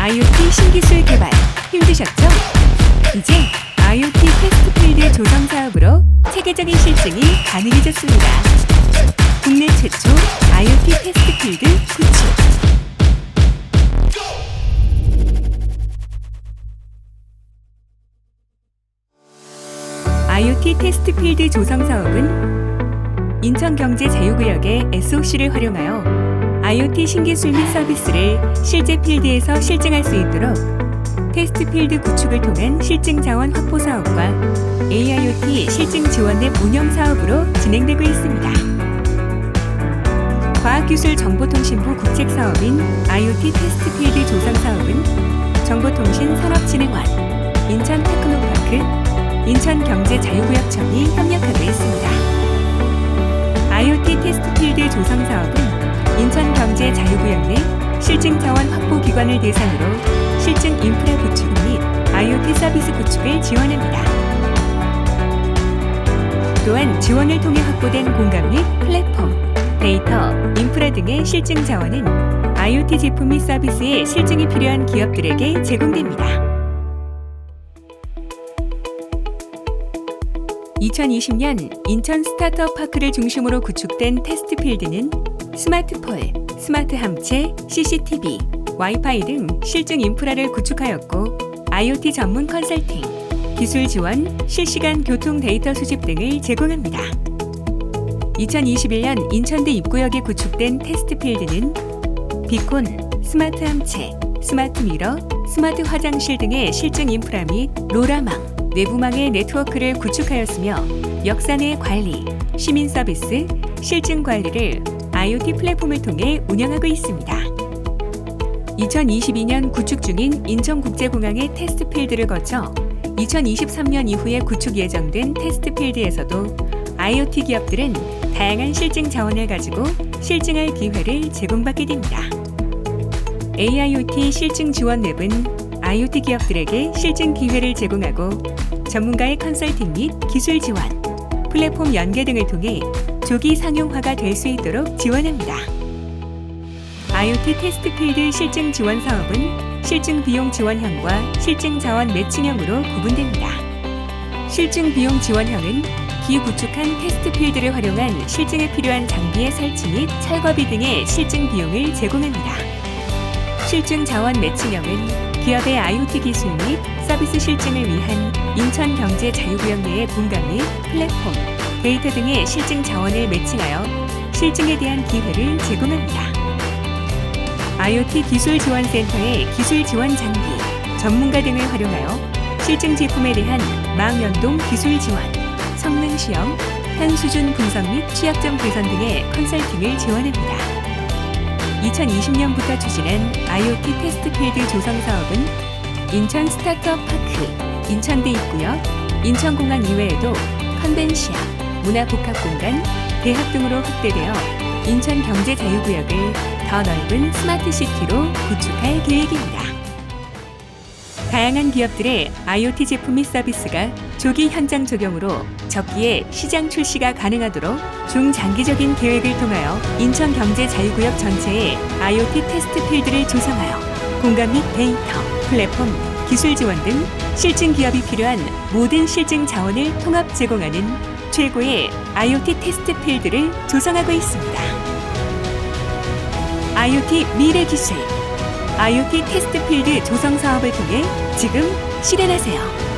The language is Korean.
IoT 신기술 개발 힘드셨죠? 이제 IoT 테스트 필드 조성 사업으로 체계적인 실증이 가능해졌습니다. 국내 최초 IoT 테스트 필드 구축. IoT 테스트 필드 조성 사업은 인천경제자유구역의 SOC를 활용하여 IoT 신기술 및 서비스를 실제 필드에서 실증할 수 있도록 테스트 필드 구축을 통한 실증 자원 확보 사업과 AIoT 실증 지원 앱 운영 사업으로 진행되고 있습니다. 과학기술정보통신부 국책 사업인 IoT 테스트 필드 조성 사업은 정보통신산업진흥원, 인천테크노파크, 인천경제자유구역청이 협력하고 있습니다. IoT 실증 자원 확보 기관을 대상으로 실증 인프라 구축 및 IoT 서비스 구축을 지원합니다. 또한 지원을 통해 확보된 공간 및 플랫폼, 데이터, 인프라 등의 실증 자원은 IoT 제품 및 서비스에 실증이 필요한 기업들에게 제공됩니다. 2020년 인천 스타트업 파크를 중심으로 구축된 테스트 필드는 스마트폴, 스마트 함체, CCTV, 와이파이 등 실증 인프라를 구축하였고 IoT 전문 컨설팅, 기술 지원, 실시간 교통 데이터 수집 등을 제공합니다. 2021년 인천대 입구역에 구축된 테스트 필드는 비콘, 스마트 함체, 스마트 미러, 스마트 화장실 등의 실증 인프라 및 로라망, 내부망의 네트워크를 구축하였으며 내 관리, 시민 서비스, 실증 관리를 IoT 플랫폼을 통해 운영하고 있습니다. 2022년 구축 중인 인천국제공항의 테스트 필드를 거쳐 2023년 이후에 구축 예정된 테스트 필드에서도 IoT 기업들은 다양한 실증 자원을 가지고 실증할 기회를 제공받게 됩니다. AIoT 실증 지원 랩은 IoT 기업들에게 실증 기회를 제공하고 전문가의 컨설팅 및 기술 지원, 플랫폼 연계 등을 통해 조기 상용화가 될 수 있도록 지원합니다. IoT 테스트 필드 실증 지원 사업은 실증 비용 지원형과 실증 자원 매칭형으로 구분됩니다. 실증 비용 지원형은 기구축한 테스트 필드를 활용한 실증에 필요한 장비의 설치 및 철거비 등의 실증 비용을 제공합니다. 실증 자원 매칭형은 기업의 IoT 기술 및 서비스 실증을 위한 인천 경제 자유구역 내의 공간 및 플랫폼, 데이터 등의 실증 자원을 매칭하여 실증에 대한 기회를 제공합니다. IoT 기술 지원 센터의 기술 지원 장비, 전문가 등을 활용하여 실증 제품에 대한 망연동 기술 지원, 성능 시험, 향수준 분석 및 취약점 개선 등의 컨설팅을 지원합니다. 2020년부터 추진한 IoT 테스트 필드 조성 사업은 인천 스타트업 파크, 인천대 입구역, 인천공항 이외에도 컨벤시아, 문화복합공간, 대학 등으로 확대되어 인천 경제자유구역을 더 넓은 스마트시티로 구축할 계획입니다. 다양한 기업들의 IoT 제품 및 서비스가 조기 현장 적용으로 적기에 시장 출시가 가능하도록 중장기적인 계획을 통하여 인천 경제 자유구역 전체에 IoT 테스트 필드를 조성하여 공간 및 데이터, 플랫폼, 기술 지원 등 실증 기업이 필요한 모든 실증 자원을 통합 제공하는 최고의 IoT 테스트 필드를 조성하고 있습니다. IoT 미래 기술, IoT 테스트 필드 조성 사업을 통해 지금 실현하세요.